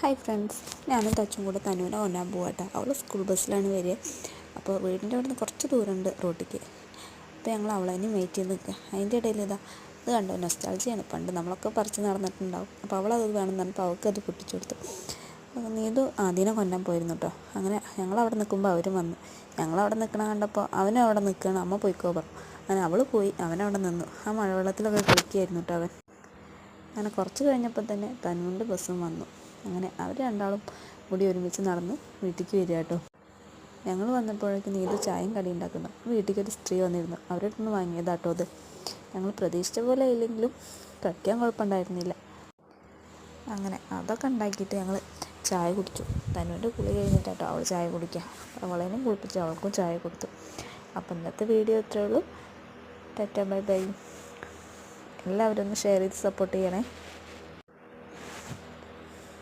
Hi friends ഞാനും തച്ചും കൂടെ തനുവിനെ ഒന്നാൻ പോകട്ടെ അവൾ സ്കൂൾ ബസ്സിലാണ് വരിക. അപ്പോൾ വീടിന്റെ അവിടെ നിന്ന് കുറച്ച് ദൂരമുണ്ട് റോട്ടിക്ക്. അപ്പോൾ ഞങ്ങൾ അവളെ അവളതിന് വെയിറ്റ് ചെയ്ത് നിൽക്കുക അതിന്റെ ഇടയിൽ ഇതാ അത് കണ്ടോ? നൊസ്റ്റാൾജിയാണ് പണ്ട് നമ്മളൊക്കെ പറിച്ച് നടന്നിട്ടുണ്ടാവും. അപ്പോൾ അവളത് വേണമെന്ന് പറഞ്ഞപ്പോൾ അവൾക്ക് അത് പൊട്ടിച്ചു കൊടുത്തു. അപ്പോൾ നീതു ആദ്യം കൊല്ലാൻ പോയിരുന്നു കേട്ടോ അങ്ങനെ ഞങ്ങൾ അവിടെ നിൽക്കുമ്പോൾ അവരും വന്നു. ഞങ്ങൾ അവിടെ നിൽക്കണ കണ്ടപ്പോൾ അവനും അവിടെ നിൽക്കണം അമ്മ പോയിക്കോ പറഞ്ഞു. അങ്ങനെ അവൾ പോയി അവനവിടെ നിന്നു. ആ മഴവെള്ളത്തിലൊക്കെ കളിക്കുകയായിരുന്നു കേട്ടോ അവൻ. അങ്ങനെ കുറച്ച് കഴിഞ്ഞപ്പോൾ തന്നെ തനുവിന്റെ ബസ്സും വന്നു. അങ്ങനെ അവർ രണ്ടാളും കൂടി ഒരുമിച്ച് നടന്ന് വീട്ടിലേക്ക് വരിക കേട്ടോ. ഞങ്ങൾ വന്നപ്പോഴേക്കും നീതു ചായയും കടി ഉണ്ടാക്കുന്നു. വീട്ടിലേക്ക് ഒരു സ്ത്രീ വന്നിരുന്നു. അവരുടെ നിന്ന് വാങ്ങിയതാട്ടോ അത്. ഞങ്ങൾ പ്രതീക്ഷിച്ച പോലെ ഇല്ലെങ്കിലും കഴിക്കാൻ കുഴപ്പമുണ്ടായിരുന്നില്ല. അങ്ങനെ അതൊക്കെ ഉണ്ടാക്കിയിട്ട് ഞങ്ങൾ ചായ കുടിച്ചു. തനുവിന്റെ കുളി കഴിഞ്ഞിട്ടാട്ടോ അവൾ ചായ കുടിക്കുക. അവളേനും കുളിപ്പിച്ച് അവൾക്കും ചായ കൊടുത്തു. അപ്പം ഇന്നത്തെ വീഡിയോ ഇത്രയേ ഉള്ളൂ. Bye bye. എല്ലാവരും ഒന്ന് ഷെയർ ചെയ്ത് സപ്പോർട്ട് ചെയ്യണേ.